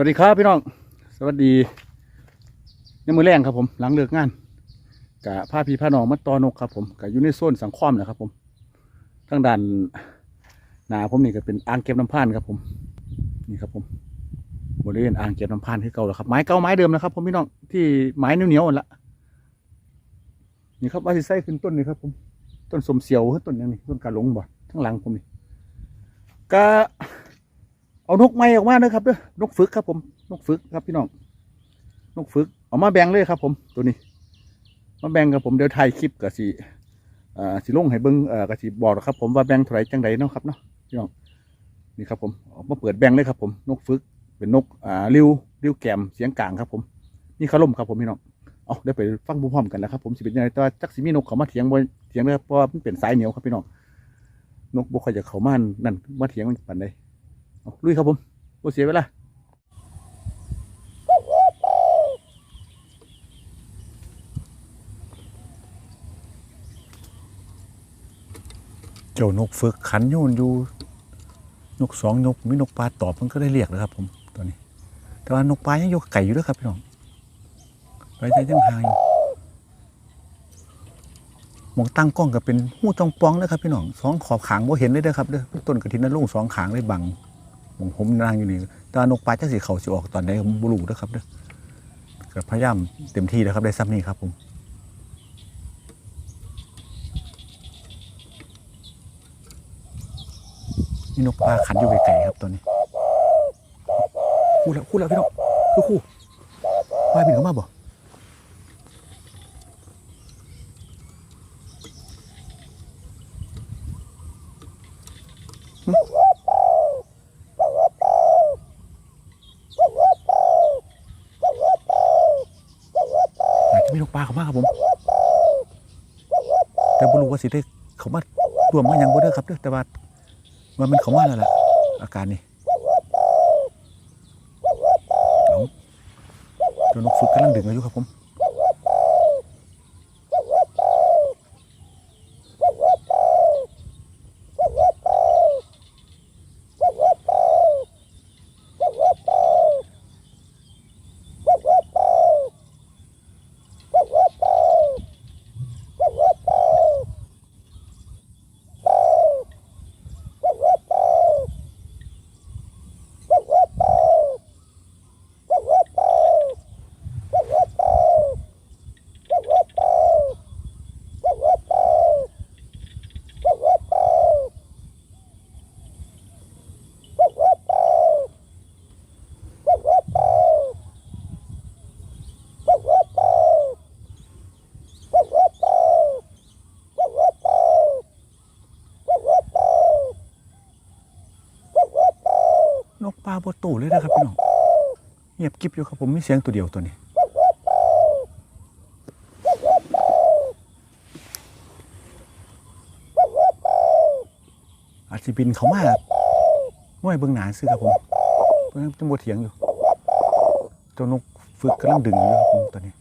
วัสดีครับพี่น้อง สวัสดีในมือแรงครับผม หลังเลิกงานกะพาพี่พานองมาตอนกครับผมกะอยู่ในโซนสังคมแหละครับผมทางด้านหนาผมนี่ก็เป็นอ่างเก็บน้ำพันครับผม นี่ครับผมบริเวณอ่างเก็บน้ำพันที่เก่าแล้วครับไม้เก่าไม้เดิมนะครับผมพี่น้องที่ไม้เหนียวๆละนี่ครับว่าสิใส่ขึ้นต้นนี่ครับผมต้นสมเสียวต้นยังนี่ต้นกาหลงบ่ทั้งหลังผมนี่ก็ เอานกไม้ออกมาเด้อครับเด้อนกฝึกครับผมนกฝึกครับพี่น้องนกฝึกเอามาแบ่งเลยครับผมตัวนี้ มาแบ่งกับผมเดี๋ยวถ่ายคลิปกับสีอ่าสีลงให้เบิ้งเอ่อกับสีบอกครับ ผมว่าแบ่งเท่าไรจังใดเนาะครับเนาะพี่น้องนี่ครับผมเอามาเปิดแบ่งเลยครับ ผมนกฝึกเป็นนกอ่าริวริวแกมเสียงกลางครับ ผมนี่ขาล่มครับผมพี่น้องเอาได้ไปฟังพร้อมกันแล้วครับผมสิเป็นยังไงแต่ว่าจักสิมีนกเขามาเถียงบ่เถียงเลยเพราะว่ามันเป็นสายเหนียวครับพี่น้องนกบ่ค่อยจะเขามานั่นมาเถียงมันปานใดเอา ลุยครับผมบ่เสียเวลาเจ้านกฝึกขันโยนอยู่ นกสองนกมีนกปลาตอบมันก็ได้เรียกนะครับผมตัวนี้ แต่ว่านกปลายังอยู่กับไก่อยู่ด้วยครับพี่น้องไปใจยังหางอยู่มองตั้งกล้องก็เป็นหู้จองปองนะครับพี่น้องสองขอบขางบ่เห็นเลยเด้อครับเด้อต้นกระถินนั่นลุงสองขางเลยบัง ผมผมนั่งอยู่นี่ตานกปลาจักสีเขาสิออกตอนใดผมบรูนะครับเด้อก็พยายามเต็มที่แล้วครับได้ซ้ำนี่ครับผมนี่นกปลาขันอยู่ไกลๆครับตัวนี้คู่แล้วคู่แล้วพี่น้องคือคู่ปลาบินเข้ามาบ่อาจจะมีนกปลา เขามาครับผม แต่บรู้ว่าสิได้เขามารวมมายังบ่เด้อครับเด้อแต่ว่าว่ามันเขามาแล้วล่ะ อาการนี้เอาตัวนกฝึกกำลังดึงอยู่ครับผม นกปลาบตู่เลยนะครับพี่น้องเงียบกิบอยู่ครับผมมีเสียงตัวเดียวตัวนี้อาจจะบินเขามาห้วยเบื้องหนาซื้อครับผมเพราะฉะนั้นจะโมเถียงอยู่ตัวนกฝึกกำลังดึงอยู่ครับผมตอนนี้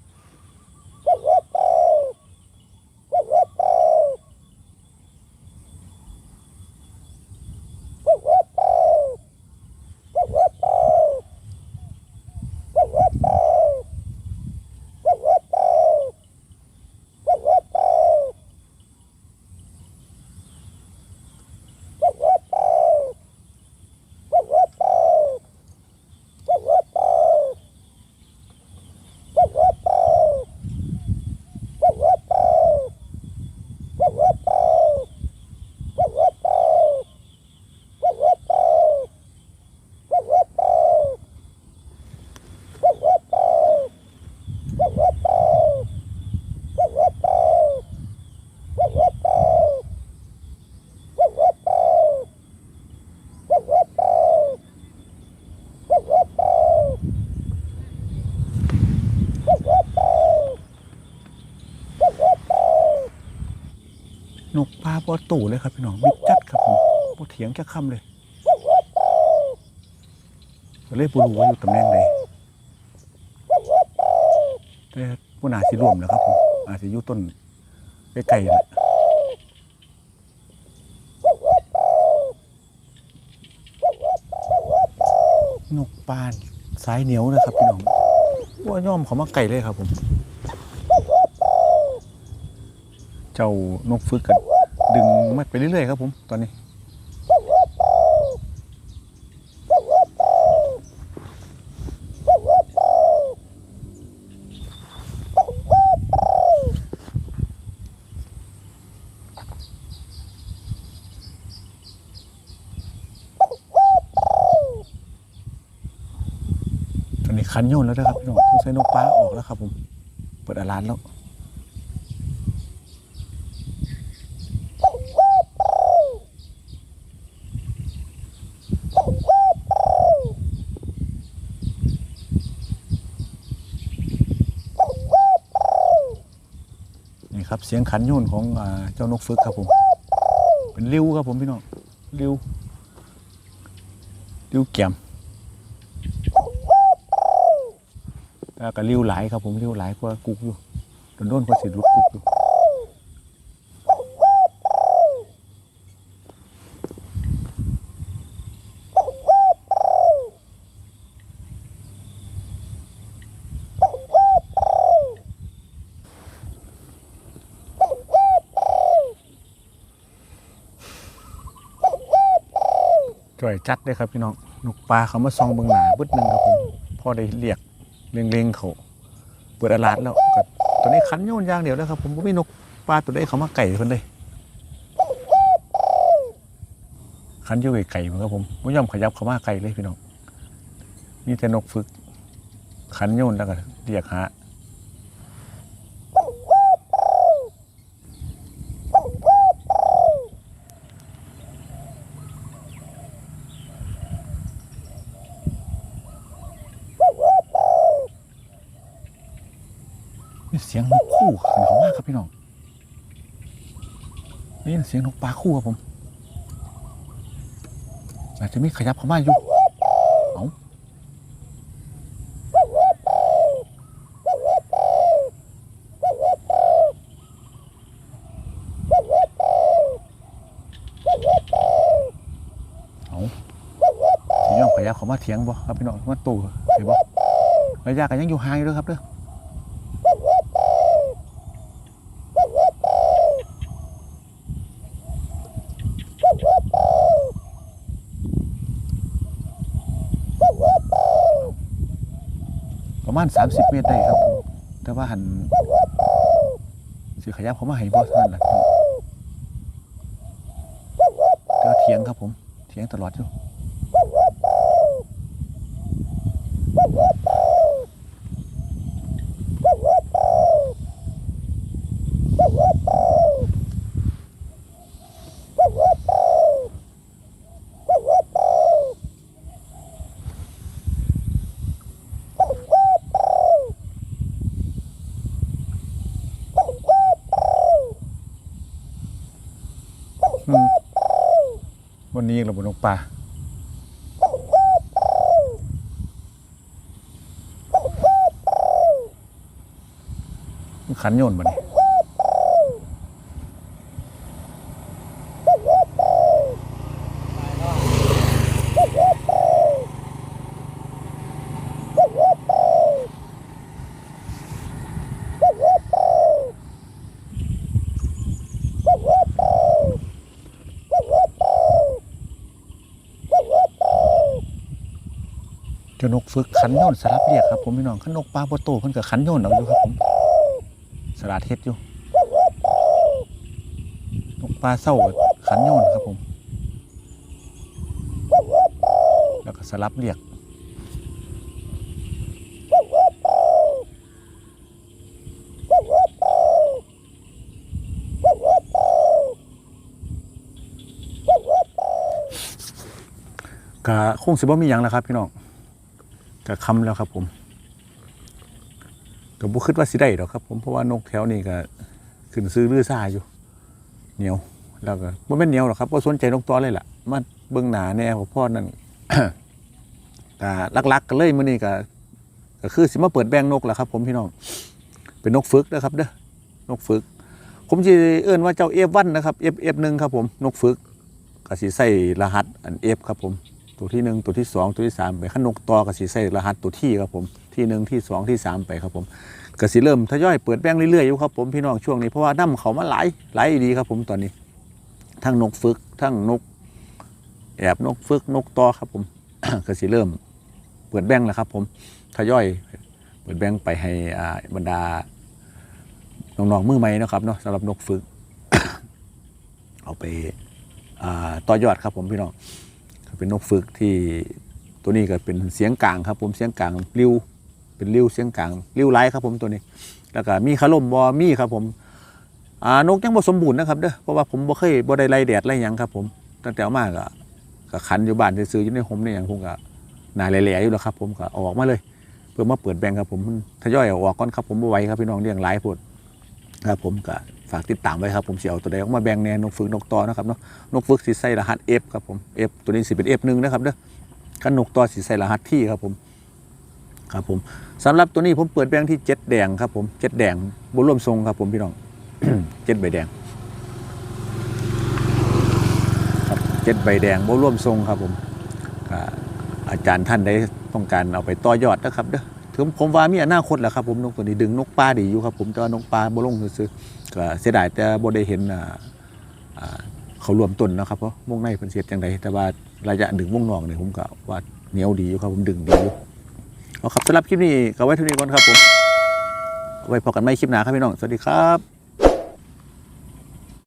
นกปลาตู่เลยครับพี่น้องมิดจัดครับผมบ่เถียงแค่คำเลยเลยบ่รู้ว่าอยู่ตำแหน่งใดแต่ผู้นาสิรวมแล้วครับผมอาจจะอยู่ต้นใกล้ๆแหละนกปลาสายเหนียวนะครับพี่น้องว่าย่อมเขามาไก่เลยครับผม เจ้านกฝึกกัน ดึงมัดไปเรื่อยๆครับผมตอนนี้ ตอนนี้คันโยนแล้วนะครับพี่น้องต้องใช้นกปลาออกแล้วครับผม เปิดอาลานแล้ว ครับเสียงขันโยนของเจ้านกฟึกครับผม เป็นริ้วครับผมพี่น้องริ้วริ้วแกมแล้วก็ริ้วหลายครับผมริ้วหลายกว่ากุกอยู่โดนโดนๆกว่าสิรุดกุกอยู่ จ่อยจัดเลยครับพี่น้องนกปลาเขามาซองเบิงหนาบึดหนึ่งครับผมพอได้เรียกเล็งๆเขาเปิดอาลาดแล้วก็ตอนนี้คันโยนย่างเดียวแล้วครับผมบ่มีนกปลาตัวใดเขามาไก่เพิ่นเลยคันยู่ไก่เหมือนครับผมไม่ยอมขยับเขามาไก่เลยพี่น้องมีแต่นกฝึกคันโยนแล้วก็เรียกหา เสียงนกคู่ขันเขามากครับพี่น้องนี่เสียงนกปลาคู่ครับผมอาจจะมีขยับเข้ามาอยู่เอาเอาสิยอมขยับเข้ามาเถียงบ่ครับพี่น้องมาตู่เห็นบ่ระยะกันยังอยู่ห่างอยู่เด้อครับเด้อ มาณ 30 เมตรได้ครับผมแต่ว่าหันสิขยับเขามาให้บอสนั่นแหละก็เถียงครับผม เถียงตลอดอยู่ วันนี้เราบนนกปลาขันโยนมาเนี่ย นกฝึกขันโยนสลับเรียกครับผมพี่น้องขันนกปลาโปโตเพิ่นกับขันโยนเอาอยู่ครับผมสลัดเฮ็ดอยู่นกปลาเศร้าขันโยนครับผม แล้วก็สลับเรียกก็คงสิบ่มีหยังแล้วครับพี่น้อง ก็คำแล้วครับผมก็บ่คิดว่าสิได้ดอกครับ ผมเพราะว่านกแถวนี้ก็ขึ้นซื้อลือซ่าอยู่ เหนียวแล้วก็บ่แม่นเหนียวหรอกครับบ่สนใจนกตัวเลยล่ะมาเบิ่งหนาแน่ว่าพ่อนั่นก็ลักๆก็เลยมื้อนี้ก็ก็คือสิมาเปิดแบงนกแหละครับ ผมพี่น้อง เป็นนกฝึกนะครับเด้อนกฝึก ผมสิเอิ้นว่าเจ้า F1 นะครับ F F1 ครับผมนกฝึกก็สิใส่รหัสอัน F ครับผม ตัวที่หนึ่งตัวที่สองตัวที่สามไปขั้นนกตอก็สิใส่รหัสตัวที่ครับผมที่หนึ่งที่สองที่สามไปครับผมก็สิเริ่มทยอยเปิดแบงค์เรื่อยๆอยู่ครับผมพี่น้องช่วงนี้เพราะว่าน้ำเขามาหลายหลายดีครับผมตอนนี้ ทั้งนกฝึก ทั้งนก แอบนกฝึกนกต่อครับผมก็สิเริ่มเปิดแบงค์แล้วครับ ผมทยอยเปิดแบงค์ไปให้บรรดาน้องๆมือใหม่นะครับเนาะสำหรับนกฝึก เอาไปต่อยอดครับผมพี่น้อง เป็นนกฝึกที่ตัวนี้ก็เป็นเสียงกลางครับ ผมเสียงกลางริ้วเป็นริ้วเสียงกลางริ้วไร้ครับ ผมตัวนี้ แล้วก็มีคาร่มบอมีครับ ผมอ่านกยังบ่สมบูรณ์นะครับเด้อเพราะว่าผมบ่เคยบ่ได้ไล่แดดไล่ยังครับ ผมตั้งแต่เอามาก็ก็ขันอยู่บ้านซื้ออยู่ในโฮมในหยังผมก็หนาแหล่ๆอยู่แล้วครับ ผมก็ออกมาเลย เพื่อมาเปิดแบงค์ครับ ผมทยอยอออกก่อนครับผมบ่ไหวครับพี่น้องเลี้ยงหลายโพดครับผมก็ ฝากติดตามไว้ครับผมสิเอาตัวใดออกมาแบ่งแนวนกฝึกนกต่อนะครับเนาะนกฝึกสีใส่รหัส F ครับผม F ตัวนี้สิเป็น F หนึ่งนะครับเด้อขันนกต่อสีใส่รหัสที่ครับผมครับผมสำหรับตัวนี้ผมเปิดแบงค์ที่เจ็ดแดงครับผมเจ็ดแดงบนร่วมทรงครับผมพี่น้องเจ็ดใบแดงครับเจ็ดใบแดงบนร่วมทรงครับผมอาจารย์ท่านได้ต้องการเอาไปต่อยอดนะครับเด้อ ถึงผมว่ามีอนาคตแหละครับผมนกตัวนี้ดึงนกปลาดีอยู่ครับผมแต่ว่านกปลาบ่ลงซื้อก็เสียดายแต่บ่ได้เห็นอ่าเขารวมต้นนะครับเพราะวงในเป็นเสียดจังไดแต่ว่าระยะดึงวงนองเนี่ยผมก็ว่าเหนียวดีอยู่ครับผมดึงดีอยู่เอาครับสำหรับคลิปนี้ก็ไว้เท่านี้ก่อนครับผมไว้พอกันไม่คลิปหน้าครับพี่น้องสวัสดีครับ